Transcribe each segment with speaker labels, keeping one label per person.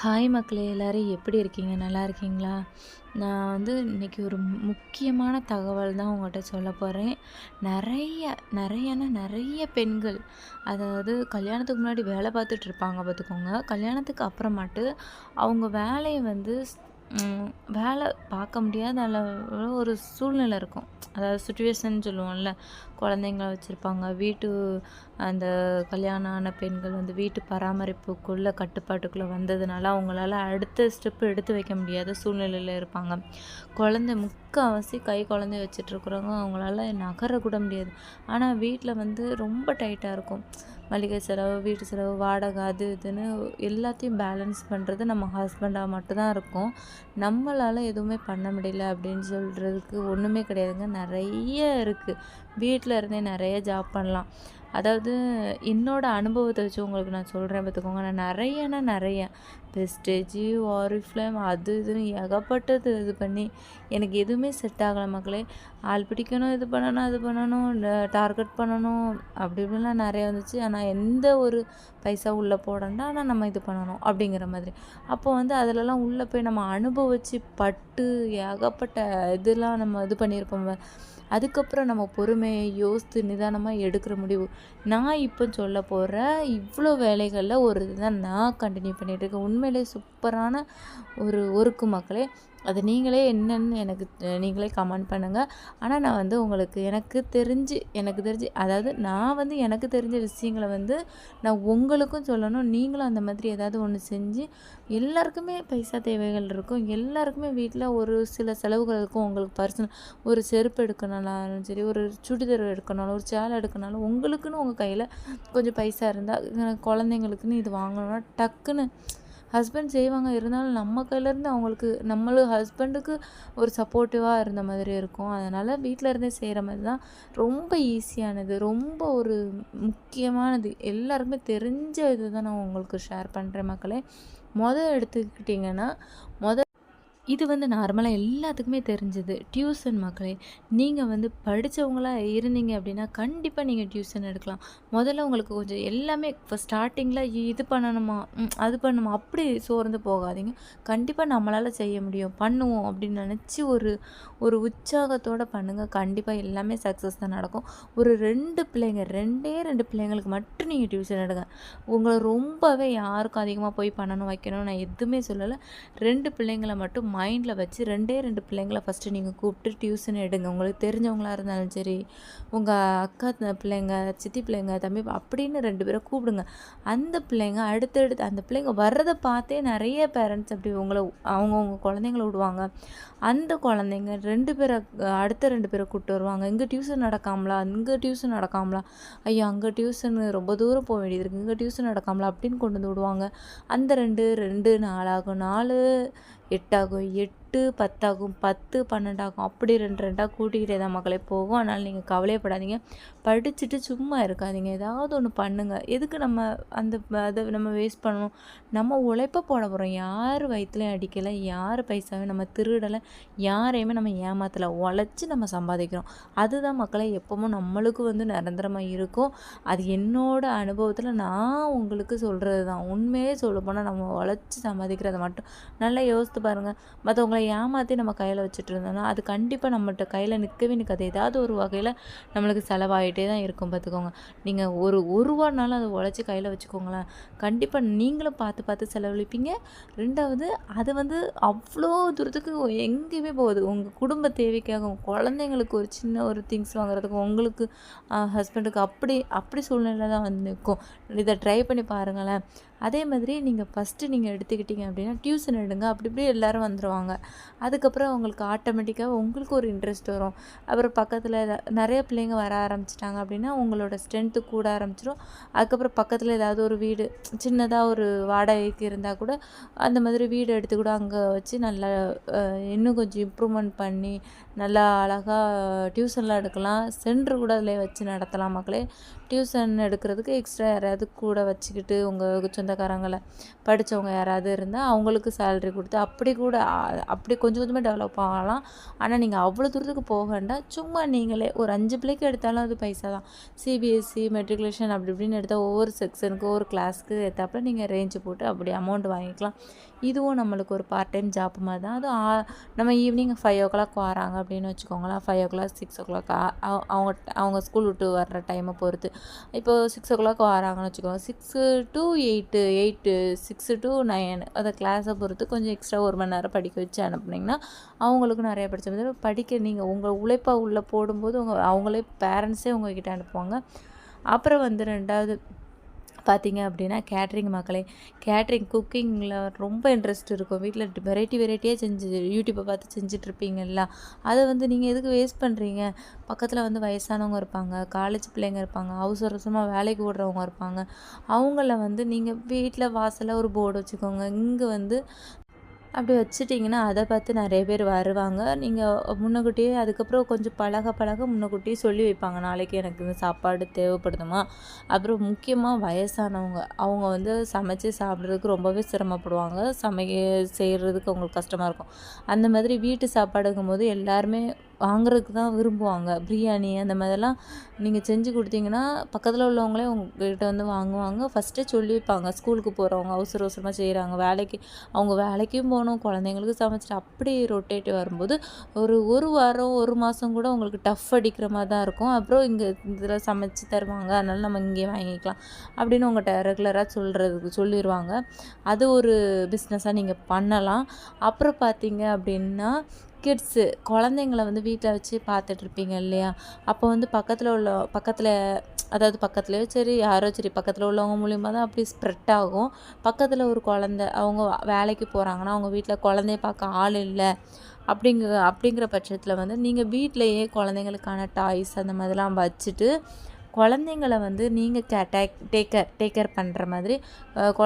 Speaker 1: hi மக்களே எல்லோரும் எப்படி இருக்கீங்க நல்லா இருக்கீங்களா நான் வந்து இன்றைக்கி ஒரு முக்கியமான தகவல் தான் உங்கள்கிட்ட சொல்ல போகிறேன் நிறைய நிறையனா நிறைய பெண்கள் அதாவது கல்யாணத்துக்கு முன்னாடி வேலை பார்த்துட்ருப்பாங்க பார்த்துக்கோங்க கல்யாணத்துக்கு அப்புறமாட்டு அவங்க வேலையை வந்து வேலை பார்க்க முடியாத அளவு ஒரு சூழ்நிலை இருக்கும் அதாவது சுச்சுவேஷன் சொல்லுவோம்ல குழந்தைங்கள வச்சுருப்பாங்க வீட்டு அந்த கல்யாணம் ஆன பெண்கள் வந்து வீட்டு பராமரிப்புக்குள்ளே கட்டுப்பாட்டுக்குள்ளே வந்ததுனால அவங்களால அடுத்த ஸ்டெப்பு எடுத்து வைக்க முடியாத சூழ்நிலையில் இருப்பாங்க குழந்தை முக்கால்வாசி கை குழந்தை இருக்கிறவங்க அவங்களால நகரக்கூட முடியாது ஆனால் வீட்டில் வந்து ரொம்ப டைட்டாக இருக்கும் மளிகை செலவு வீட்டு செலவு வாடகை அது இதுன்னு எல்லாத்தையும் பேலன்ஸ் பண்ணுறது நம்ம ஹஸ்பண்டாக மட்டும்தான் இருக்கும் நம்மளால் எதுவுமே பண்ண முடியல அப்படின்னு சொல்கிறதுக்கு ஒன்றுமே கிடையாதுங்க நிறைய இருக்குது வீட்டில் இருந்தே நிறைய ஜாப் பண்ணலாம் அதாவது என்னோடய அனுபவத்தை வச்சு உங்களுக்கு நான் சொல்கிறேன் பார்த்துக்கோங்க நான் நிறையனா நிறைய பெஸ்டேஜி ஆரிஃப்ளேம் அது இதுன்னு ஏகப்பட்டது இது பண்ணி எனக்கு எதுவுமே செட் ஆகலை மக்களே ஆள் பிடிக்கணும் இது பண்ணணும் அது பண்ணணும் டார்கெட் பண்ணணும் அப்படி இப்படிலாம் நிறைய வந்துச்சு ஆனால் எந்த ஒரு பைசா உள்ளே போடணும்னா ஆனால் நம்ம இது பண்ணணும் அப்படிங்கிற மாதிரி அப்போ வந்து அதிலலாம் உள்ளே போய் நம்ம அனுபவித்து பட்டு ஏகப்பட்ட இதெல்லாம் நம்ம இது பண்ணியிருப்போம் அதுக்கப்புறம் நம்ம பொறுமையை யோசித்து நிதானமாக எடுக்கிற முடிவு நான் இப்போ சொல்ல போகிற இவ்வளோ வேலைகளில் ஒரு இதுதான் நான் கண்டினியூ பண்ணிகிட்டு இருக்கேன் உண்மையிலே சூப்பரான ஒரு ஒர்க்கு மக்களே அது நீங்களே என்னன்னு எனக்கு நீங்களே கமெண்ட் பண்ணுங்கள் ஆனால் நான் வந்து உங்களுக்கு எனக்கு தெரிஞ்சு எனக்கு தெரிஞ்சு அதாவது நான் வந்து எனக்கு தெரிஞ்ச விஷயங்களை வந்து நான் உங்களுக்கும் சொல்லணும் நீங்களும் அந்த மாதிரி ஏதாவது ஒன்று செஞ்சு எல்லாருக்குமே பைசா தேவைகள் இருக்கும் எல்லாருக்குமே வீட்டில் ஒரு சில செலவுகள் இருக்கும் உங்களுக்கு பர்சனல் ஒரு செருப்பு எடுக்கணும்னாலும் சரி ஒரு சுடிதார் எடுக்கணும்னாலும் ஒரு சேலை எடுக்கணும்னாலும் உங்களுக்குன்னு உங்கள் கையில் கொஞ்சம் பைசா இருந்தால் குழந்தைங்களுக்குன்னு இது வாங்கணும்னா டக்குன்னு ஹஸ்பண்ட் செய்வாங்க இருந்தாலும் நம்ம கையிலேருந்து அவங்களுக்கு நம்மளும் ஹஸ்பண்டுக்கு ஒரு சப்போர்ட்டிவாக இருந்த மாதிரி இருக்கும் அதனால் வீட்டில் இருந்தே செய்கிற மாதிரி தான் ரொம்ப ஈஸியானது ரொம்ப ஒரு முக்கியமானது எல்லாருக்குமே தெரிஞ்ச இது தான் நான் உங்களுக்கு ஷேர் பண்ணுறேன் மக்களே மொதல் எடுத்துக்கிட்டிங்கன்னா மொதல் இது வந்து நார்மலாக எல்லாத்துக்குமே தெரிஞ்சது டியூஷன் மக்களே நீங்கள் வந்து படித்தவங்களாக இருந்தீங்க அப்படின்னா கண்டிப்பாக நீங்கள் டியூஷன் எடுக்கலாம் முதல்ல உங்களுக்கு கொஞ்சம் எல்லாமே இப்போ ஸ்டார்டிங்கில் இது பண்ணணுமா அது பண்ணணுமா அப்படி சோர்ந்து போகாதீங்க கண்டிப்பாக நம்மளால் செய்ய முடியும் பண்ணுவோம் அப்படின்னு நினச்சி ஒரு ஒரு உற்சாகத்தோடு பண்ணுங்கள் கண்டிப்பாக எல்லாமே சக்ஸஸ் தான் நடக்கும் ஒரு ரெண்டு பிள்ளைங்க ரெண்டே ரெண்டு பிள்ளைங்களுக்கு மட்டும் நீங்கள் டியூஷன் எடுங்க உங்களை ரொம்பவே யாருக்கும் அதிகமாக போய் பண்ணணும் வைக்கணும் நான் எதுவுமே சொல்லலை ரெண்டு பிள்ளைங்களை மட்டும் மைண்டில் வச்சு ரெண்டே ரெண்டு பிள்ளைங்களை ஃபஸ்ட்டு நீங்கள் கூப்பிட்டு டியூஷன் எடுங்க உங்களுக்கு தெரிஞ்சவங்களாக இருந்தாலும் சரி உங்கள் அக்கா பிள்ளைங்க சித்தி பிள்ளைங்க தம்பி அப்படின்னு ரெண்டு பேரை கூப்பிடுங்க அந்த பிள்ளைங்க அடுத்தடுத்து அந்த பிள்ளைங்க வர்றதை பார்த்தே நிறைய பேரண்ட்ஸ் அப்படி உங்களை அவங்கவுங்க குழந்தைங்கள விடுவாங்க அந்த குழந்தைங்க ரெண்டு பேரை அடுத்த ரெண்டு பேரை கூப்பிட்டு வருவாங்க இங்கே டியூஷன் நடக்காமலா இங்கே டியூஷன் நடக்காமலா ஐயோ அங்கே டியூஷன் ரொம்ப தூரம் போக வேண்டியது இருக்குது இங்கே டியூஷன் நடக்காமலா அப்படின்னு கொண்டு வந்து விடுவாங்க அந்த ரெண்டு ரெண்டு நாலாகும் நாலு எட்டாகும் எட் எட்டு பத்தாகும் பத்து பன்னெண்டாகும் அப்படி ரெண்டு ரெண்டாக கூட்டிக்கிட்டே தான் மக்களே போகும் அதனால் நீங்கள் கவலையப்படாதீங்க படிச்சுட்டு சும்மா இருக்காதீங்க ஏதாவது ஒன்று பண்ணுங்கள் எதுக்கு நம்ம அந்த அதை நம்ம வேஸ்ட் பண்ணணும் நம்ம உழைப்ப போட போகிறோம் யார் வயிற்றுலையும் அடிக்கலை யார் பைசாவையும் நம்ம திருடலை யாரையுமே நம்ம ஏமாத்தலை உழைச்சி நம்ம சம்பாதிக்கிறோம் அதுதான் மக்களை எப்பவும் நம்மளுக்கு வந்து நிரந்தரமாக இருக்கும் அது என்னோட அனுபவத்தில் நான் உங்களுக்கு சொல்கிறது தான் உண்மையே சொல்ல போனால் நம்ம உழைச்சி சம்பாதிக்கிறத மட்டும் நல்லா யோசித்து பாருங்கள் மற்றவங்களை ஏமாற்றி நம்ம கையில் வச்சுட்டு இருந்தோம்னா அது கண்டிப்பாக நம்மகிட்ட கையில் நிற்கவே நிற்காது ஏதாவது ஒரு வகையில் நம்மளுக்கு செலவாகிட்டே தான் இருக்கும் பார்த்துக்கோங்க நீங்கள் ஒரு ஒரு ரூபானாலும் அதை உழைச்சி கையில் வச்சுக்கோங்களேன் கண்டிப்பாக நீங்களும் பார்த்து பார்த்து செலவழிப்பீங்க ரெண்டாவது அது வந்து அவ்வளோ தூரத்துக்கு எங்கேயுமே போகுது உங்கள் குடும்ப தேவைக்காக குழந்தைங்களுக்கு ஒரு சின்ன ஒரு திங்ஸ் வாங்குறதுக்கு உங்களுக்கு ஹஸ்பண்டுக்கு அப்படி அப்படி சூழ்நிலை தான் வந்து நிற்கும் இதை ட்ரை பண்ணி பாருங்களேன் அதே மாதிரி நீங்கள் ஃபஸ்ட்டு நீங்கள் எடுத்துக்கிட்டீங்க அப்படின்னா டியூஷன் எடுங்க அப்படி இப்படி எல்லோரும் வந்துடுவாங்க அதுக்கப்புறம் உங்களுக்கு ஆட்டோமேட்டிக்காக உங்களுக்கு ஒரு இன்ட்ரெஸ்ட் வரும் அப்புறம் பக்கத்தில் நிறைய பிள்ளைங்க வர ஆரம்பிச்சிட்டாங்க அப்படின்னா உங்களோட ஸ்ட்ரென்த்து கூட ஆரம்பிச்சிடும் அதுக்கப்புறம் பக்கத்தில் ஏதாவது ஒரு வீடு சின்னதாக ஒரு வாடகைக்கு இருந்தால் கூட அந்த மாதிரி வீடு எடுத்து கூட அங்கே வச்சு நல்லா இன்னும் கொஞ்சம் இம்ப்ரூவ்மெண்ட் பண்ணி நல்லா அழகாக டியூஷன்லாம் எடுக்கலாம் சென்ட்ரு கூட அதில் வச்சு நடத்தலாம் மக்களே டியூஷன் எடுக்கிறதுக்கு எக்ஸ்ட்ரா யாராவது கூட வச்சுக்கிட்டு உங்கள் சொந்தக்காரங்களை படித்தவங்க யாராவது இருந்தால் அவங்களுக்கு சேலரி கொடுத்து அப்படி கூட அப்படி கொஞ்சம் கொஞ்சமாக டெவலப் ஆகலாம் ஆனால் நீங்கள் அவ்வளோ தூரத்துக்கு போக வேண்டாம் சும்மா நீங்களே ஒரு அஞ்சு பிள்ளைக்கு எடுத்தாலும் அது பைசா தான் சிபிஎஸ்சி மெட்ரிகுலேஷன் e, அப்படி இப்படின்னு எடுத்தால் ஒவ்வொரு செக்ஷனுக்கு ஒவ்வொரு கிளாஸ்க்கு ஏற்றாப்புல நீங்கள் ரேஞ்சு போட்டு அப்படி அமௌண்ட் வாங்கிக்கலாம் இதுவும் நம்மளுக்கு ஒரு பார்ட் டைம் ஜாப் மாதிரி தான் அதுவும் நம்ம ஈவினிங் ஃபைவ் ஓ கிளாக் வராங்க அப்படின்னு வச்சுக்கோங்களேன் five o'clock six o'clock அவங்க அவங்க ஸ்கூல் விட்டு வர்ற டைமை பொறுத்து இப்போது சிக்ஸ் ஓ கிளாக் வராங்கன்னு வச்சுக்கோங்க six to eight eight six to nine அதை கிளாஸை பொறுத்து கொஞ்சம் எக்ஸ்ட்ரா ஒரு மணி நேரம் படிக்க வச்சு அனுப்புனீங்கன்னா அவங்களுக்கும் நிறையா படித்த மாதிரி படிக்க நீங்கள் உங்கள் உழைப்பாக உள்ளே போடும்போது உங்கள் அவங்களே பேரண்ட்ஸே கிட்டே அனுப்புவாங்க அப்புறம் வந்து ரெண்டாவது பார்த்தீங்க அப்படின்னா கேட்ரிங் மக்களே கேட்ரிங் குக்கிங்கில் ரொம்ப இன்ட்ரெஸ்ட் இருக்கும் வீட்டில் வெரைட்டி வெரைட்டியாக செஞ்சு யூடியூப்பை பார்த்து செஞ்சிட்ருப்பீங்கல்ல அதை வந்து நீங்கள் எதுக்கு வேஸ்ட் பண்ணுறீங்க பக்கத்தில் வந்து வயசானவங்க இருப்பாங்க காலேஜ் பிள்ளைங்க இருப்பாங்க அவசர அவசரமாக வேலைக்கு ஓடுறவங்க இருப்பாங்க அவங்கள வந்து நீங்கள் வீட்டில் வாசலில் ஒரு போர்டு வச்சுக்கோங்க இங்கே வந்து அப்படி வச்சுட்டிங்கன்னா அதை பார்த்து நிறைய பேர் வருவாங்க நீங்கள் முன்னக்கூட்டியே அதுக்கப்புறம் கொஞ்சம் பழக பழக முன்னக்கூட்டியே சொல்லி வைப்பாங்க நாளைக்கு எனக்கு இந்த சாப்பாடு தேவைப்படுதுமா அப்புறம் முக்கியமாக வயசானவங்க அவங்க வந்து சமைச்சு சாப்பிட்றதுக்கு ரொம்பவே சிரமப்படுவாங்க சமைக்க செய்கிறதுக்கு அவங்களுக்கு கஷ்டமாக இருக்கும் அந்த மாதிரி வீட்டு சாப்பாடுங்கும் போது எல்லாருமே வாங்குறதுக்கு தான் விரும்புவாங்க பிரியாணி அந்த மாதிரிலாம் நீங்கள் செஞ்சு கொடுத்தீங்கன்னா பக்கத்தில் உள்ளவங்களே உங்கள்கிட்ட வந்து வாங்குவாங்க ஃபஸ்ட்டே சொல்லி வைப்பாங்க ஸ்கூலுக்கு போகிறவங்க அவசர அவசரமாக செய்கிறாங்க வேலைக்கு அவங்க வேலைக்கும் போகணும் குழந்தைங்களுக்கு சமைச்சிட்டு அப்படி ரொட்டேட் வரும்போது ஒரு ஒரு வாரம் ஒரு மாதம் கூட உங்களுக்கு டஃப் அடிக்கிற மாதிரி தான் இருக்கும் அப்புறம் இங்கே இதில் சமைச்சு தருவாங்க அதனால் நம்ம இங்கேயே வாங்கிக்கலாம் அப்படின்னு உங்கள்கிட்ட ரெகுலராக சொல்கிறதுக்கு சொல்லிடுவாங்க அது ஒரு பிஸ்னஸாக நீங்கள் பண்ணலாம் அப்புறம் பார்த்தீங்க அப்படின்னா கிட்ஸு குழந்தைங்கள வந்து வீட்டில் வச்சு பார்த்துட்ருப்பீங்க இல்லையா அப்போ வந்து பக்கத்தில் உள்ள பக்கத்தில் அதாவது பக்கத்துலேயோ சரி யாரோ சரி பக்கத்தில் உள்ளவங்க மூலியமாக தான் அப்படி ஸ்ப்ரெட் ஆகும் பக்கத்தில் ஒரு குழந்த அவங்க வேலைக்கு போகிறாங்கன்னா அவங்க வீட்டில் குழந்தைய பார்க்க ஆள் இல்லை அப்படிங்க அப்படிங்கிற பட்சத்தில் வந்து நீங்கள் வீட்டிலையே குழந்தைங்களுக்கான டாய்ஸ் அந்த மாதிரிலாம் வச்சுட்டு குழந்தைங்கள வந்து நீங்கள் கே டேக் டேக்கர் டேக்கர் பண்ணுற மாதிரி கொ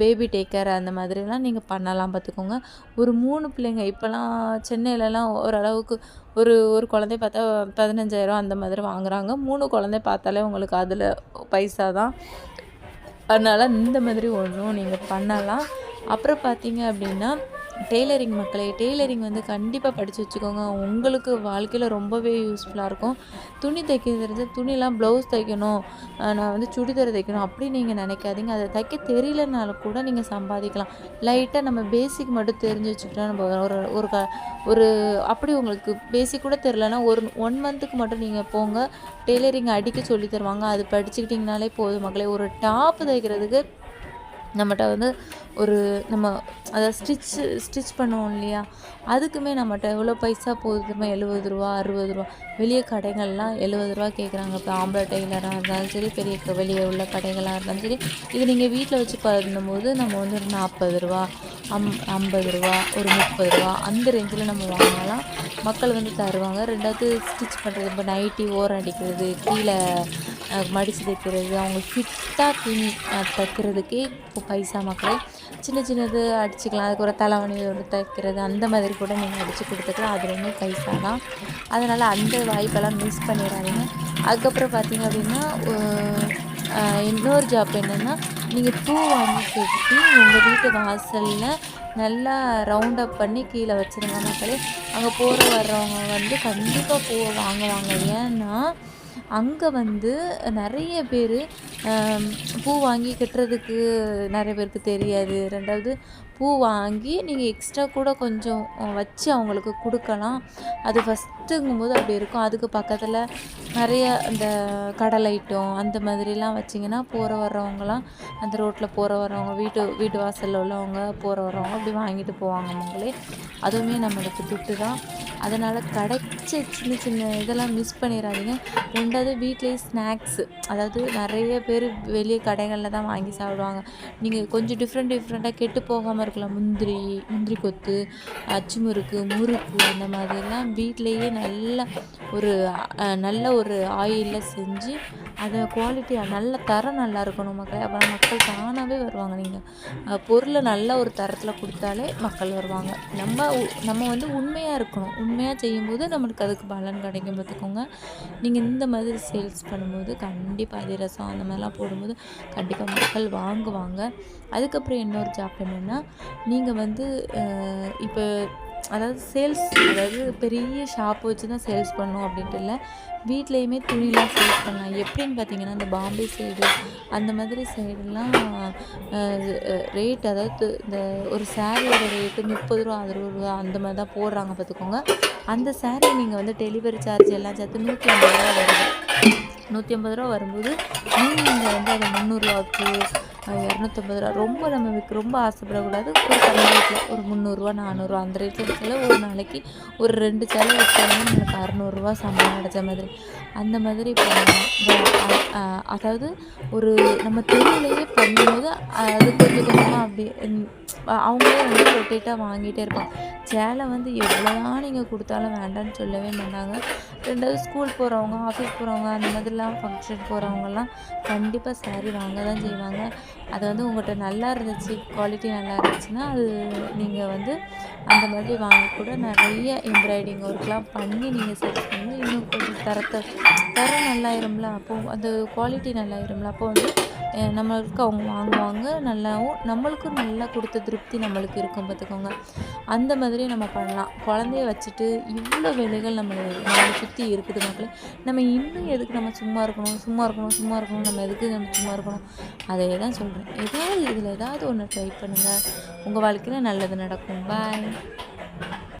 Speaker 1: பேபி டேக்கர் அந்த மாதிரிலாம் நீங்கள் பண்ணலாம் பார்த்துக்கோங்க ஒரு மூணு பிள்ளைங்க இப்போலாம் சென்னையிலலாம் ஓரளவுக்கு ஒரு ஒரு குழந்தைய பார்த்தா பதினஞ்சாயிரம் அந்த மாதிரி வாங்குகிறாங்க மூணு குழந்தை பார்த்தாலே உங்களுக்கு அதில் பைசா தான் அதனால் இந்த மாதிரி ஒன்றும் நீங்கள் பண்ணலாம் அப்புறம் பார்த்தீங்க அப்படின்னா டெய்லரிங் மக்களே டெய்லரிங் வந்து கண்டிப்பாக படித்து வச்சுக்கோங்க உங்களுக்கு வாழ்க்கையில் ரொம்பவே யூஸ்ஃபுல்லாக இருக்கும் துணி தைக்கிறது துணிலாம் ப்ளவுஸ் தைக்கணும் நான் வந்து சுடிதார் தைக்கணும் அப்படி நீங்கள் நினைக்காதீங்க அதை தைக்க தெரியலனால கூட நீங்கள் சம்பாதிக்கலாம் லைட்டாக நம்ம பேசிக் மட்டும் தெரிஞ்சு வச்சுக்கிட்டா நம்ம ஒரு ஒரு க ஒரு அப்படி உங்களுக்கு பேசிக் கூட தெரிலனா ஒரு ஒன் மந்த்துக்கு மட்டும் நீங்கள் போங்க டெய்லரிங் அடிக்க சொல்லி தருவாங்க அது படிச்சுக்கிட்டிங்கனாலே போதும் மக்களே ஒரு டாப் தைக்கிறதுக்கு நம்மகிட்ட வந்து ஒரு நம்ம அதை ஸ்டிச்சு ஸ்டிச் பண்ணுவோம் இல்லையா அதுக்குமே நம்மகிட்ட எவ்வளோ பைசா போகுதுமே எழுபது ரூபா அறுபது ரூபா வெளியே கடைகள்லாம் எழுபது ரூபா கேட்குறாங்க இப்போ ஆம்பளை டெய்லராக இருந்தாலும் சரி பெரிய வெளியே உள்ள கடைகளாக இருந்தாலும் சரி இது நீங்கள் வீட்டில் வச்சு பண்ணும்போது நம்ம வந்து ஒரு நாற்பது ரூபா அம் ஐம்பது ரூபா ஒரு முப்பது ரூபா அந்த ரேஞ்சில் நம்ம வாங்கலாம் மக்கள் வந்து தருவாங்க ரெண்டாவது ஸ்டிச் பண்ணுறது இப்போ நைட்டி ஓரம் அடிக்கிறது கீழே மடித்து தைக்கிறது அவங்க ஃபிட்டாக துணி தைக்கிறதுக்கே இப்போ பைசா மக்களே சின்ன சின்னது அடிச்சுக்கலாம் அதுக்கு ஒரு தலைவணி ஒரு தைக்கிறது அந்த மாதிரி கூட நீங்கள் அடித்து கொடுத்துக்கலாம் அது ரொம்ப பைசா தான் அதனால் அந்த வாய்ப்பெல்லாம் மிஸ் பண்ணிடாதீங்க அதுக்கப்புறம் பார்த்தீங்க அப்படின்னா இன்னொரு ஜாப் என்னென்னா நீங்கள் பூ வாங்கி கேட்டு உங்கள் வீட்டு வாசலில் நல்லா ரவுண்டப் பண்ணி கீழே வச்சுருங்க மக்களே அங்கே போகிற வர்றவங்க வந்து கண்டிப்பாக பூவை வாங்குவாங்க ஏன்னா அங்கே வந்து நிறைய பேர் பூ வாங்கி கட்டுறதுக்கு நிறைய பேருக்கு தெரியாது ரெண்டாவது பூ வாங்கி நீங்கள் எக்ஸ்ட்ரா கூட கொஞ்சம் வச்சு அவங்களுக்கு கொடுக்கலாம் அது ஃபஸ்ட்டுங்கும் போது அப்படி இருக்கும் அதுக்கு பக்கத்தில் நிறைய அந்த கடல் ஐட்டம் அந்த மாதிரிலாம் வச்சிங்கன்னா போகிற வர்றவங்களாம் அந்த ரோட்டில் போகிற வர்றவங்க வீட்டு வீட்டு வாசலில் உள்ளவங்க போகிற வர்றவங்க அப்படி வாங்கிட்டு போவாங்க அவங்களே அதுவுமே நம்மளுக்கு துட்டு தான் அதனால் கிடைச்ச சின்ன சின்ன இதெல்லாம் மிஸ் பண்ணிடாதீங்க ரெண்டாவது வீட்லேயே ஸ்நாக்ஸு அதாவது நிறைய பேர் வெளியே கடைகளில் தான் வாங்கி சாப்பிடுவாங்க நீங்கள் கொஞ்சம் டிஃப்ரெண்ட் டிஃப்ரெண்ட்டாக கெட்டு போகாமல் இருக்கலாம் முந்திரி முந்திரி கொத்து அச்சு முறுக்கு முறுக்கு அந்த மாதிரிலாம் வீட்டிலையே நல்லா ஒரு நல்ல ஒரு ஆயிலில் செஞ்சு அதை குவாலிட்டியாக நல்ல தரம் நல்லா இருக்கணும் மக்கள் அப்புறம் மக்கள் தானாகவே வருவாங்க நீங்கள் பொருளை நல்ல ஒரு தரத்தில் கொடுத்தாலே மக்கள் வருவாங்க நம்ம நம்ம வந்து உண்மையாக இருக்கணும் உண்மையாக செய்யும்போது நம்மளுக்கு அதுக்கு பலன் கிடைக்கும் பார்த்துக்கோங்க நீங்கள் இந்த மாதிரி சேல்ஸ் பண்ணும்போது கண்டிப்பாக அதே ரசம் அந்த மாதிரிலாம் போடும்போது கண்டிப்பாக மக்கள் வாங்குவாங்க அதுக்கப்புறம் இன்னொரு ஜாப் என்னென்னா நீங்கள் வந்து இப்போ அதாவது சேல்ஸ் அதாவது பெரிய ஷாப் வச்சு தான் சேல்ஸ் பண்ணணும் அப்படின்ட்டு இல்லை வீட்லேயுமே துணிலாம் சேல்ஸ் பண்ணலாம் எப்படின்னு பார்த்தீங்கன்னா இந்த பாம்பே சைடு அந்த மாதிரி சைடுலாம் ரேட் அதாவது இந்த ஒரு சாரியோட ரேட்டு முப்பது ரூபா அறுபது ரூபா அந்த மாதிரி தான் போடுறாங்க பார்த்துக்கோங்க அந்த சாரீ நீங்கள் வந்து டெலிவரி சார்ஜ் எல்லாம் சேர்த்து நூற்றி ஐம்பது ரூபா வருது நூற்றி ஐம்பது ரூபா வரும்போது நீங்கள் வந்து அதை முந்நூறுரூவாக்கு இரநூத்தம்பது ரூபா ரொம்ப நம்ம விற்க ரொம்ப ஆசைப்படக்கூடாது ஒரு கம்மி ரேட்டில் ஒரு முந்நூறுரூவா நானூறுரூவா அந்த ரேட்டில் விற்கல ஒரு நாளைக்கு ஒரு ரெண்டு சேலை விற்காங்கன்னா எனக்கு அறநூறுரூவா சம்பளம் கிடச்ச மாதிரி அந்த மாதிரி அதாவது ஒரு நம்ம தெருவிலையே பண்ணும்போது அது கொஞ்சம் கொஞ்சமாக அப்படி அவங்களே வந்து ரொட்டேட்டாக வாங்கிட்டே இருப்பாங்க சேலை வந்து எவ்வளோதான் நீங்கள் கொடுத்தாலும் வேண்டாம்னு சொல்லவே மாட்டாங்க ரெண்டாவது ஸ்கூல் போகிறவங்க ஆஃபீஸ் போகிறவங்க அந்த மாதிரிலாம் ஃபங்க்ஷன் போகிறவங்கலாம் கண்டிப்பாக சாரீ வாங்க தான் செய்வாங்க அது வந்து உங்கள்கிட்ட நல்லா இருந்துச்சு குவாலிட்டி நல்லா இருந்துச்சுன்னா அது நீங்கள் வந்து அந்த மாதிரி வாங்க கூட நிறைய எம்ப்ராய்டிங் ஒர்க்லாம் பண்ணி நீங்கள் சர்ச் பண்ணி இன்னும் கொஞ்சம் தரத்தை தரம் நல்லாயிரும்ல அப்போது அந்த குவாலிட்டி நல்லாயிரும்ல அப்போது வந்து நம்மளுக்கு அவங்க வாங்குவாங்க நல்லாவும் நம்மளுக்கும் நல்லா கொடுத்த திருப்தி நம்மளுக்கு இருக்கும் பார்த்துக்கோங்க அந்த மாதிரி நம்ம பண்ணலாம் குழந்தைய வச்சுட்டு இவ்வளோ வேலைகள் நம்மளை நம்மளை சுற்றி இருக்குது மக்களே நம்ம இன்னும் எதுக்கு நம்ம சும்மா இருக்கணும் சும்மா இருக்கணும் சும்மா இருக்கணும் நம்ம எதுக்கு நம்ம சும்மா இருக்கணும் அதே தான் சொல்கிறேன் ஏதாவது இதில் ஏதாவது ஒன்று ட்ரை பண்ணுங்கள் உங்கள் வாழ்க்கையில் நல்லது நடக்கும் பாய்